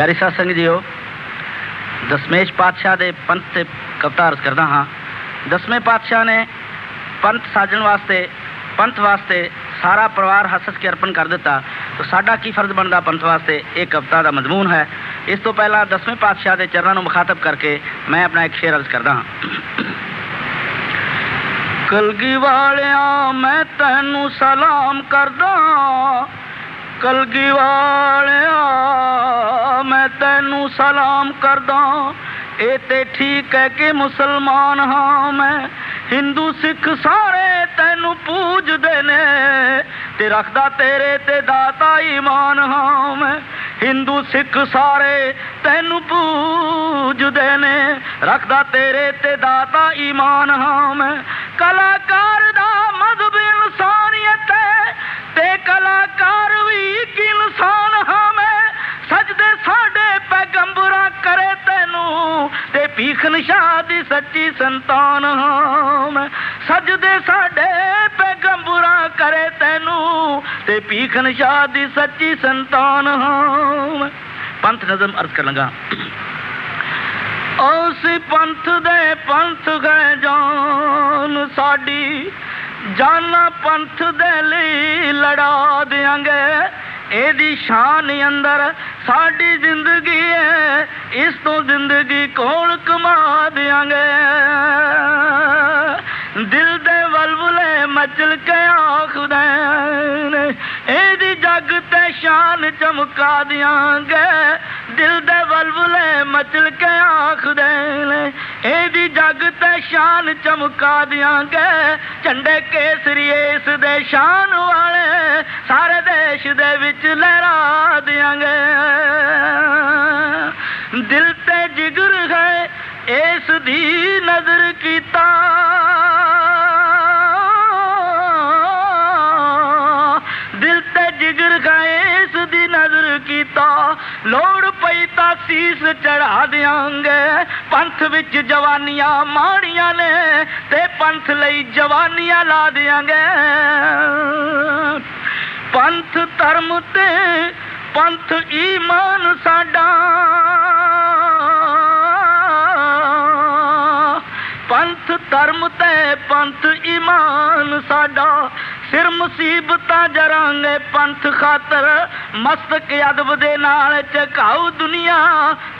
ਪਿਆਰੇ ਸਾਧ ਸੰਗਤ ਜੀਓ ਦਸਮੇਸ਼ ਪਾਤਸ਼ਾਹ ਦੇ ਪੰਥ ਤੇ ਕਵਿਤਾ ਅਰਜ਼ ਕਰਦਾ ਹਾਂ। ਦਸਵੇਂ ਪਾਤਸ਼ਾਹ ਨੇ ਪੰਥ ਸਾਜਣ ਵਾਸਤੇ, ਪੰਥ ਵਾਸਤੇ ਸਾਰਾ ਪਰਿਵਾਰ ਹੱਸ ਕੇ ਅਰਪਣ ਕਰ ਦਿੱਤਾ। ਤਾਂ ਸਾਡਾ ਕੀ ਫਰਜ਼ ਬਣਦਾ ਪੰਥ ਵਾਸਤੇ? ਇਹ ਕਵਿਤਾ ਦਾ ਮਜ਼ਮੂਨ ਹੈ। ਇਸ ਤੋਂ ਪਹਿਲਾਂ ਦਸਵੇਂ ਪਾਤਸ਼ਾਹ ਦੇ ਚਰਨਾਂ ਨੂੰ ਮੁਖਾਤਬ ਕਰਕੇ ਮੈਂ ਆਪਣਾ ਇੱਕ ਸ਼ੇਰ ਅਰਜ਼ ਕਰਦਾ ਹਾਂ। ਕਲਗੀ ਵਾਲਿਆ, ਮੈਂ ਤੈਨੂੰ ਸਲਾਮ ਕਰਦਾ ਕਲਗੀ ਵਾਲਿਆ ਮੈਂ ਤੈਨੂੰ ਸਲਾਮ ਕਰਦਾ ਇਹ ਤੇ ਠੀਕ ਹੈ ਕਿ ਮੁਸਲਮਾਨ ਹਾਂ ਮੈਂ ਹਿੰਦੂ ਸਿੱਖ ਸਾਰੇ ਤੈਨੂੰ ਪੂਜਦੇ ਨੇ ਤੇ ਰੱਖਦਾ ਤੇਰੇ ਤੇ ਦਾਤਾ ਈਮਾਨ ਹਾਂ ਮੈਂ ਹਿੰਦੂ ਸਿੱਖ ਸਾਰੇ ਤੈਨੂੰ ਪੂਜਦੇ ਨੇ ਰੱਖਦਾ ਤੇਰੇ ਤੇ ਦਾਤਾ ਈਮਾਨ ਹਾਂ ਮੈਂ ਕਲਾਕਾਰ ਦਾ ਭੀਖਨ ਸ਼ਾਹ ਦੀ ਸੱਚੀ ਸੰਤਾਨ ਹਾਂ ਮੈਂ। ਸਜਦੇ ਸਾਡੇ ਪੈਗੰਬਰਾਂ ਕਰੇ ਤੈਨੂੰ ਤੇ ਭੀਖਨ ਸ਼ਾਹ ਦੀ ਸੱਚੀ ਸੰਤਾਨ ਹਾਂ ਮੈਂ। ਪੰਥ ਨਜ਼ਮ ਅਰਜ਼ ਕਰ ਲਗਾ। ਉਸ ਪੰਥ ਦੇ ਪੰਥ ਗਏ ਜਾਨ ਸਾਡੀ। ਜਾਨਾ ਪੰਥ ਦੇ ਲਈ ਲੜਾ ਦਿਆਂਗੇ। ਇਹਦੀ ਸ਼ਾਨ ਅੰਦਰ ਸਾਡੀ ਜ਼ਿੰਦਗੀ ਹੈ, ਇਸ ਤੋਂ ਜ਼ਿੰਦਗੀ ਕੋਲ ਕਮਾ ਦਿਆਂਗੇ ਦਿਲ ਦੇ ਵਲਵਲੇ ਮਚਲ ਕੇ ਆਖਦੇ ਇਹਦੀ ਜੱਗ ਤੇ ਸ਼ਾਨ ਚਮਕਾ ਦਿਆਂਗੇ। ਦਿਲ ਦੇ ਵਲਵਲੇ ਮਚਲ ਕੇ ਆਖਦੇ ਨੇ ਇਹਦੀ ਜੱਗ ਤੇ ਸ਼ਾਨ ਚਮਕਾ ਦਿਆਂਗੇ। ਝੰਡੇ ਕੇਸਰੀ ਇਸ ਦੇ ਸ਼ਾਨ ਵਾਲੇ ਸਾਰੇ ਦੇਸ਼ ਦੇ ਵਿੱਚ ਲਹਿਰਾ ਦਿਆਂਗੇ। ਦਿਲ ਤੇ ਜਿਗਰ ਹੈ ਇਸ ਦੀ ਨਜ਼ਰ ਕੀਤਾ। ਦਿਲ ਤੇ ਜਿਗਰ ਗਏ ਇਸ ਦੀ ਨਜ਼ਰ ਕੀਤਾ। ਲੋੜ ਪਈ ਤਾਂ ਸੀਸ ਚੜਾ ਦਿਆਂਗੇ। ਪੰਥ ਵਿੱਚ ਜਵਾਨੀਆਂ ਮਾੜੀਆਂ ਨੇ ਤੇ ਪੰਥ ਲਈ ਜਵਾਨੀਆਂ ਲਾ ਦਿਆਂਗੇ। ਪੰਥ ਧਰਮ ਤੇ ਪੰਥ ਈਮਾਨ ਸਾਡਾ। ਪੰਥ ਧਰਮ ਤੇ ਪੰਥ ਈਮਾਨ ਸਾਡਾ। ਸਿਰ ਮੁਸੀਬਤਾਂ ਜਰਾਂਗੇ ਪੰਥ ਖਾਤਰ, ਮਸਤਕ ਅਦਬ ਦੇ ਨਾਲ ਝਕਾਉ ਦੁਨੀਆ,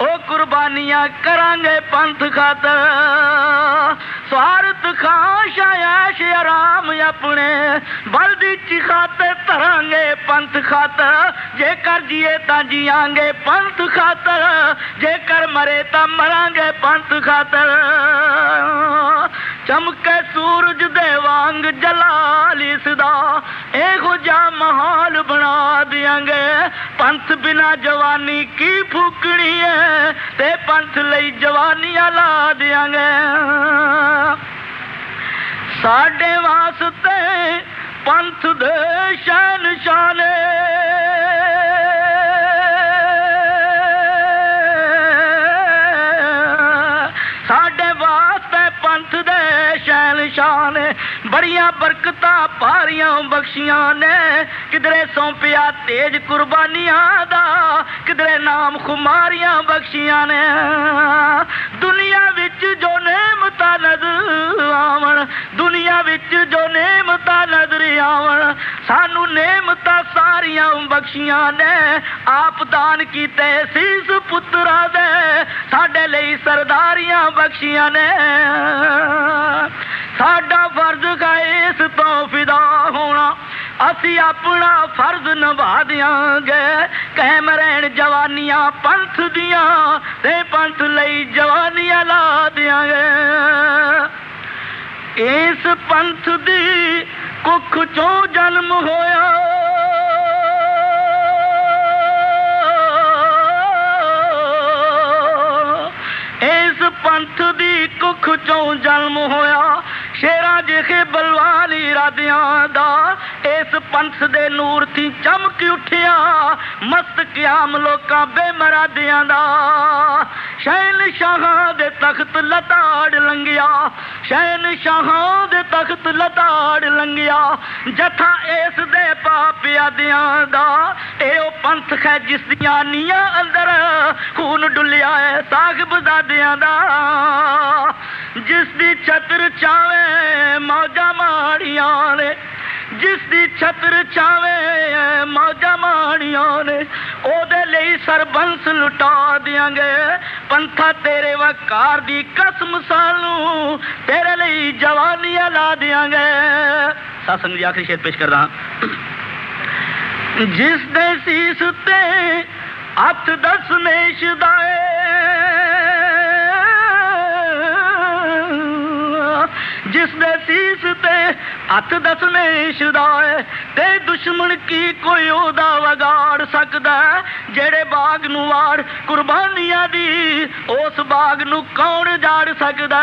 ਉਹ ਕੁਰਬਾਨੀਆਂ ਕਰਾਂਗੇ ਪੰਥ ਖਾਤਰ। ਸਵਾਰਥ ਖਾਸ਼ ਐਸ਼ ਆਰਾਮ ਆਪਣੇ ਬਲਦੀ ਚਿਖਾਤੇ ਧਰਾਂਗੇ ਪੰਥ ਖਾਤਰ। ਜੇਕਰ ਜੀਏ ਤਾਂ ਜੀਾਂਗੇ ਪੰਥ ਖਾਤਰ ਜੇਕਰ ਮਰੇ ਤਾਂ ਮਰਾਂਗੇ ਪੰਥ ਖਾਤਰ। ਚਮਕੇ ਸੂਰਜ ਦੇ ਵਾਂਗ ਜਲਾਲ ਇਸ ਦਾ ਇਹੋ ਜਿਹਾ ਮਾਹੌਲ ਬਣਾ ਦਿਆਂਗੇ। ਪੰਥ ਬਿਨਾ ਜਵਾਨੀ ਕੀ ਫੂਕਣੀ ਹੈ ਤੇ ਪੰਥ ਲਈ ਜਵਾਨੀਆਂ ਲਾ ਦਿਆਂਗੇ। ਸਾਡੇ ਵਾਸਤੇ ਪੰਥ ਦੇ ਸ਼ਾਨ ਸ਼ਾਨੇ ਬੜੀਆਂ ਬਰਕਤਾਂ ਭਾਰੀਆਂ ਬਖਸ਼ੀਆਂ ਨੇ। ਕਿਧਰੇ ਸੌਂਪਿਆ ਤੇਜ ਕੁਰਬਾਨੀਆਂ ਦਾ, ਕਿਧਰੇ ਨਾਮ ਖੁਮਾਰੀਆਂ ਬਖਸ਼ੀਆਂ ਨੇ। ਦੁਨੀਆ ਵਿੱਚ ਜੋ ਨੇਮਤਾਂ ਨਜ਼ਰ ਆਵਣ, ਦੁਨੀਆ ਵਿੱਚ ਜੋ ਨੇਮਤਾਂ ਨਜ਼ਰ ਆਵਣ, ਸਾਨੂੰ ਨੇਮਤਾਂ ਸਾਰੀਆਂ ਬਖਸ਼ੀਆਂ ਨੇ। ਆਪ ਦਾਨ ਕੀਤੇ ਸੀਸ ਪੁੱਤਰਾਂ ਦੇ, ਸਾਡੇ ਲਈ ਸਰਦਾਰੀਆਂ ਬਖਸ਼ੀਆਂ ਨੇ। ਸਾਡਾ ਫਰਜ਼ ਹੈ ਇਸ ਤੋਂ ਫਿਦਾ ਹੋਣਾ। ਅਸੀਂ ਆਪਣਾ ਫਰਜ਼ ਨਿਭਾ ਦਿਆਂਗੇ। ਕਹਿਮ ਰਹਿਣ ਜਵਾਨੀਆਂ ਪੰਥ ਦੀਆਂ ਤੇ ਪੰਥ ਲਈ ਜਵਾਨੀਆਂ ਲਾ ਦਿਆਂਗੇ। ਇਸ ਪੰਥ ਦੀ ਕੁੱਖ ਚੋਂ ਜਨਮ ਹੋਇਆ। ਇਸ ਪੰਥ ਦੀ ਕੁੱਖ ਚੋਂ ਜਨਮ ਹੋਇਆ। ਸ਼ੇਰਾਂ ਜਿਹੇ ਬਲਵਾਨ ਇਰਾਦਿਆਂ ਦਾ, ਇਸ ਪੰਥ ਦੇ ਨੂਰ ਥੀ ਚਮਕ ਉੱਠਿਆ, ਮਸਤ ਕਿਆਮ ਲੋਕਾਂ ਬੇਮਰਾਦਿਆਂ ਦਾ। ਸ਼ੈਨ ਸ਼ਾਹਾਂ ਦੇ ਤਖਤ ਲਤਾੜ ਲੰਗਿਆ ਸ਼ੈਨ ਸ਼ਾਹਾਂ ਦੇ ਤਖਤ ਲਤਾੜ ਲੰਗਿਆ ਜਥਾ ਇਸ ਦੇ ਪਾਪਿਆਦਿਆਂ ਦਾ। ਇਹ ਉਹ ਪੰਥ ਹੈ ਜਿਸ ਦੀਆਂ ਨੀਆਂ ਅੰਦਰ ਡੁੱਲਿਆ ਏ ਸਾਹਿਬਜ਼ਾਦਿਆਂ ਦਾ। ਜਿਸ ਦੀ ਛਤਰ ਚਾਵੇ ਮੌਜਾਂ ਮਾੜੀਆਂ ਨੇ ਜਿਸ ਦੀ ਛਤਰ ਚਾਵੇ ਮੌਜਾਂ ਮਾਣੀਆਂ ਨੇ, ਉਹਦੇ ਲਈ ਸਰਬੰਸ ਲੁਟਾ ਦਿਆਂਗੇ। ਪੰਥਾ ਤੇਰੇ ਵਕਾਰ ਦੀ ਕਸਮ ਸਾਨੂੰ, ਤੇਰੇ ਲਈ ਜਵਾਨੀਆਂ ਲਾ ਦਿਆਂਗੇ। ਸਾਸੰਗ ਦੀ ਆਖਰੀ ਸ਼ੇਰ ਪੇਸ਼ ਕਰਦਾ ਜਿਸ ਦੇ ਸੀਸ ਤੇ ਹੱਥ ਦਸਮੇਸ਼ ਦਾ ਜਿਸ ਦੇ ਸੀਸ ਤੇ ਹੱਥ ਦਸਮੇਸ਼ ਦਾ ਏ ਤੇ ਦੁਸ਼ਮਣ ਕੀ ਕੋਈ ਉਹਦਾ ਵਗਾੜ ਸਕਦਾ ਜਿਹੜੇ ਬਾਗ ਨੂੰ ਵਾੜ ਕੁਰਬਾਨੀਆਂ ਦੀ, ਉਸ ਬਾਗ ਨੂੰ ਕੌਣ ਜਾੜ ਸਕਦਾ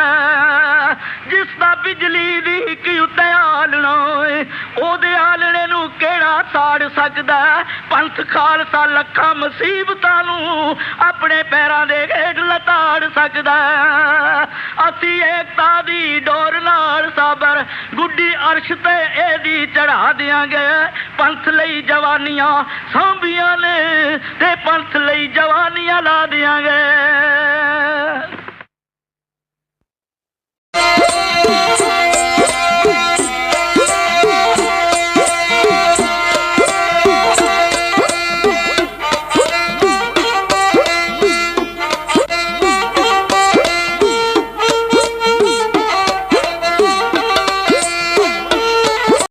ਜਿਸ ਦਾ ਬਿਜਲੀ ਦੀ ਇੱਕ ਉੱਤੇ ਆਲਣਾ ਏ ਉਹਦੇ ਆਲਣੇ ਨੂੰ ਕਿਹੜਾ ਸਾੜ ਸਕਦਾ ਪੰਥ ਖਾਲਸਾ ਲੱਖਾਂ ਮੁਸੀਬਤਾਂ ਨੂੰ ਆਪਣੇ ਪੈਰਾਂ ਦੇ ਹੇਠ ਲਤਾੜ ਸਕਦਾ ਅਸੀਂ ਏਕਤਾ ਦੀ ਡੋਰ ਨਾਲ ਸਾਬਰ, ਗੁੱਡੀ ਅਰਸ਼ ਤੇ ਇਹਦੀ ਚੜਾ ਦਿਆਂਗੇ। ਪੰਥ ਲਈ ਜਵਾਨੀਆਂ ਸਾਂਭੀਆਂ ਨੇ ਤੇ ਪੰਥ ਲਈ ਜਵਾਨੀਆਂ